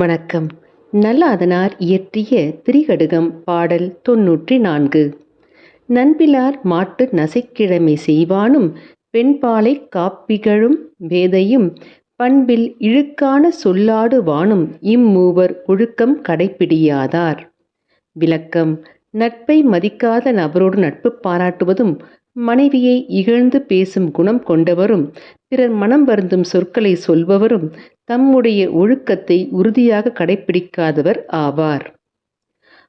வணக்கம். நல்லாதனார் இயற்றிய திரிகடுகம் பாடல் தொன்னூற்றி நான்கு நண்பிலார் மாட்டு நசைக்கிழமை செய்வானும் பெண்பாலை காப்பிகழும் வேதையும் பண்பில் இழுக்கான சொல்லாடுவானும் இம்மூவர் ஒழுக்கம் கடைப்பிடியாதார். விளக்கம். நட்பை மதிக்காத நபரோடு நட்பு பாராட்டுவதும் மனைவியை இகழ்ந்து பேசும் குணம் கொண்டவரும் பிறர் மனம் வருந்தும் சொற்களை சொல்பவரும் தம்முடைய ஒழுக்கத்தை உறுதியாக கடைப்பிடிக்காதவர் ஆவார்.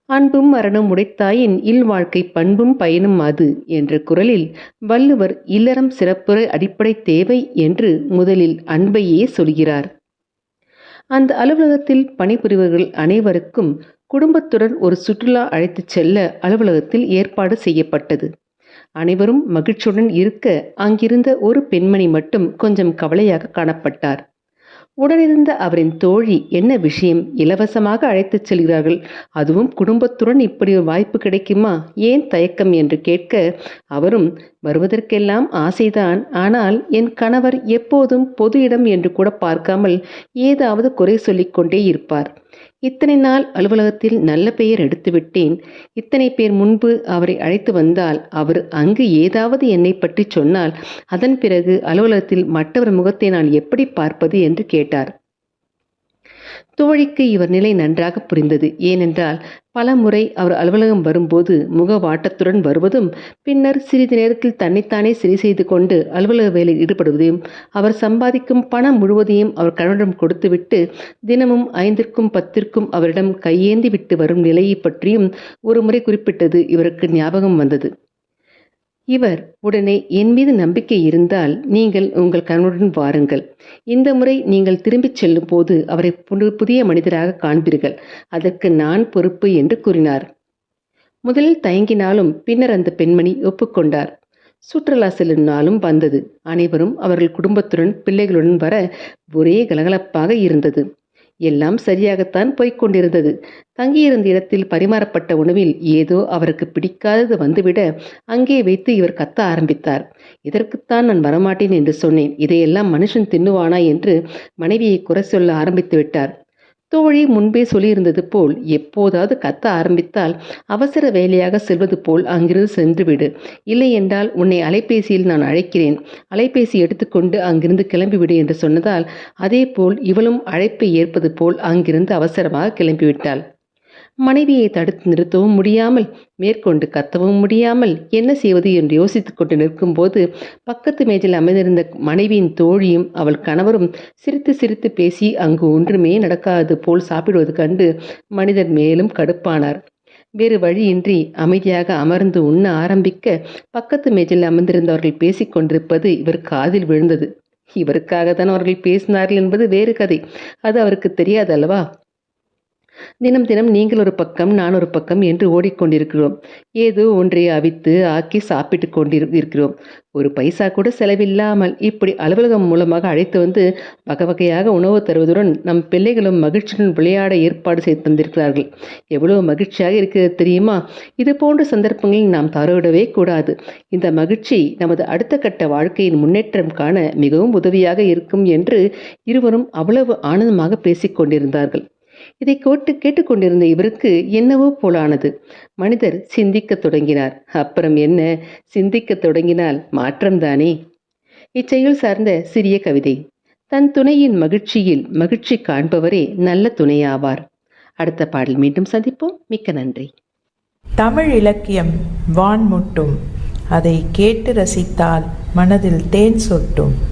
அன்பும் மரணம் உடைத்தாயின் இல்வாழ்க்கை பண்பும் பயனும் அது என்ற குரலில் வள்ளுவர் இல்லறம் சிறப்புற அடிப்படை தேவை என்று முதலில் அன்பையே சொல்கிறார். அந்த அலுவலகத்தில் பணிபுரிவர்கள் அனைவருக்கும் குடும்பத்துடன் ஒரு சுற்றுலா அழைத்துச் செல்ல அலுவலகத்தில் ஏற்பாடு செய்யப்பட்டது. அனைவரும் மகிழ்ச்சியுடன் இருக்க அங்கிருந்த ஒரு பெண்மணி மட்டும் கொஞ்சம் கவலையாக காணப்பட்டார். உடனிருந்த அவரின் தோழி என்ன விஷயம் இலவசமாக அழைத்துச் செல்கிறார்கள்? அதுவும் குடும்பத்துடன் இப்படி ஒரு வாய்ப்பு கிடைக்குமா? ஏன் தயக்கம் என்று கேட்க அவரும் வருவதற்கெல்லாம் ஆசைதான். ஆனால் என் கணவர் எப்போதும் பொது இடம் என்று கூட பார்க்காமல் ஏதாவது குறை சொல்லிக் கொண்டே இருப்பார். இத்தனை நாள் அலுவலகத்தில் நல்ல பெயர் எடுத்துவிட்டேன் இத்தனை பேர் முன்பு அவரை அழைத்து வந்தால் அவர் அங்கு ஏதாவது என்னை பற்றி சொன்னால் அதன் பிறகு அலுவலகத்தில் மற்றவர் முகத்தை நான் எப்படி பார்ப்பது என்று கேட்டார். தோழிக்கு இவர் நிலை நன்றாக புரிந்தது. ஏனென்றால் பல முறை அவர் அலுவலகம் வரும்போது முகவாட்டத்துடன் வருவதும் பின்னர் சிறிது நேரத்தில் தன்னைத்தானே சரி செய்து கொண்டு அலுவலக வேலையில் ஈடுபடுவதையும் அவர் சம்பாதிக்கும் பணம் முழுவதையும் அவர் கணவரிடம் கொடுத்துவிட்டு தினமும் ஐந்திற்கும் பத்திற்கும் அவரிடம் கையேந்தி விட்டு வரும் நிலையை பற்றியும் ஒரு முறை குறிப்பிட்டது இவருக்கு ஞாபகம் வந்தது. இவர் உடனே என் மீது நம்பிக்கை இருந்தால் நீங்கள் உங்கள் கணவனுடன் வாருங்கள். இந்த முறை நீங்கள் திரும்பிச் செல்லும் போது அவரை புதிய மனிதராக காண்பீர்கள். அதற்கு நான் பொறுப்பு என்று கூறினார். முதலில் தயங்கினாலும் பின்னர் அந்த பெண்மணி ஒப்புக்கொண்டார். சுற்றுலா செல்லும் நாளும் வந்தது. அனைவரும் அவர்கள் குடும்பத்துடன் பிள்ளைகளுடன் வர ஒரே கலகலப்பாக இருந்தது. எல்லாம் சரியாகத்தான் போய்க்கொண்டிருந்தது தங்கியிருந்த இடத்தில் பரிமாறப்பட்ட உணவில் ஏதோ அவருக்கு பிடிக்காதது வந்துவிட அங்கே வைத்து இவர் கத்த ஆரம்பித்தார். இதற்குத்தான் நான் வரமாட்டேன் என்று சொன்னேன். இதையெல்லாம் மனுஷன் தின்னுவானா என்று மனைவியை குறை சொல்ல ஆரம்பித்து விட்டார். தோழி முன்பே சொல்லியிருந்தது போல் எப்போதாவது கத்த ஆரம்பித்தால் அவசர வேலையாக செல்வது போல் அங்கிருந்து சென்றுவிடு. இல்லை என்றால் உன்னை அலைபேசியில் நான் அழைக்கிறேன். அலைபேசி எடுத்துக்கொண்டு அங்கிருந்து கிளம்பிவிடு என்று சொன்னதால் அதே போல் இவளும் அழைப்பை ஏற்பது போல் அங்கிருந்து அவசரமாக கிளம்பிவிட்டாள். மனைவியை தடுத்து நிறுத்தவும் முடியாமல் மேற்கொண்டு கத்தவும் முடியாமல் என்ன செய்வது என்று யோசித்துக் கொண்டு நிற்கும்போது பக்கத்து மேஜில் அமைந்திருந்த மனைவியின் தோழியும் அவள் கணவரும் சிரித்து சிரித்து பேசி அங்கு ஒன்றுமே நடக்காதது போல் சாப்பிடுவது கண்டு மனிதர் மேலும் கடுப்பானார். வேறு வழியின்றி அமைதியாக அமர்ந்து உண்ண ஆரம்பிக்க பக்கத்து மேஜில் அமர்ந்திருந்தவர்கள் பேசிக் கொண்டிருப்பது இவர் காதில் விழுந்தது. இவருக்காகத்தான் அவர்கள் பேசினார்கள் என்பது வேறு கதை. அது அவருக்கு தெரியாதல்லவா தினம் தினம் நீங்கள் ஒரு பக்கம் நான் ஒரு பக்கம் என்று ஓடிக்கொண்டிருக்கிறோம். ஏதோ ஒன்றை அவித்து ஆக்கி சாப்பிட்டு கொண்டிரு இருக்கிறோம். ஒரு பைசா கூட செலவில்லாமல் இப்படி அலுவலகம் மூலமாக அழைத்து வந்து வகை வகையாக உணவு தருவதுடன் நம் பிள்ளைகளும் மகிழ்ச்சியுடன் விளையாட ஏற்பாடு செய்து தந்திருக்கிறார்கள். எவ்வளவு மகிழ்ச்சியாக இருக்கிறது தெரியுமா? இது போன்ற சந்தர்ப்பங்களில் நாம் தவறவிடவே கூடாது. இந்த மகிழ்ச்சி நமது அடுத்த கட்ட வாழ்க்கையின் முன்னேற்றம் காண மிகவும் உதவியாக இருக்கும் என்று இருவரும் அவ்வளவு ஆனந்தமாக பேசிக் கொண்டிருந்தார்கள் இதை கேட்டு கேட்டுக்கொண்டிருந்த இவருக்கு என்னவோ போலானது. மனிதர் சிந்திக்கத் தொடங்கினார். அப்புறம் என்ன? சிந்திக்கத் தொடங்கினால் மாற்றம்தானே? இச்செயல் சார்ந்த சிறிய கவிதை. தன் துணையின் மகிழ்ச்சியில் மகிழ்ச்சி காண்பவரே நல்ல துணையாவார். அடுத்த பாடல் மீண்டும் சந்திப்போம். மிக்க நன்றி. தமிழ் இலக்கியம் வான்முட்டும். அதை கேட்டு ரசித்தால் மனதில் தேன் சொட்டும்.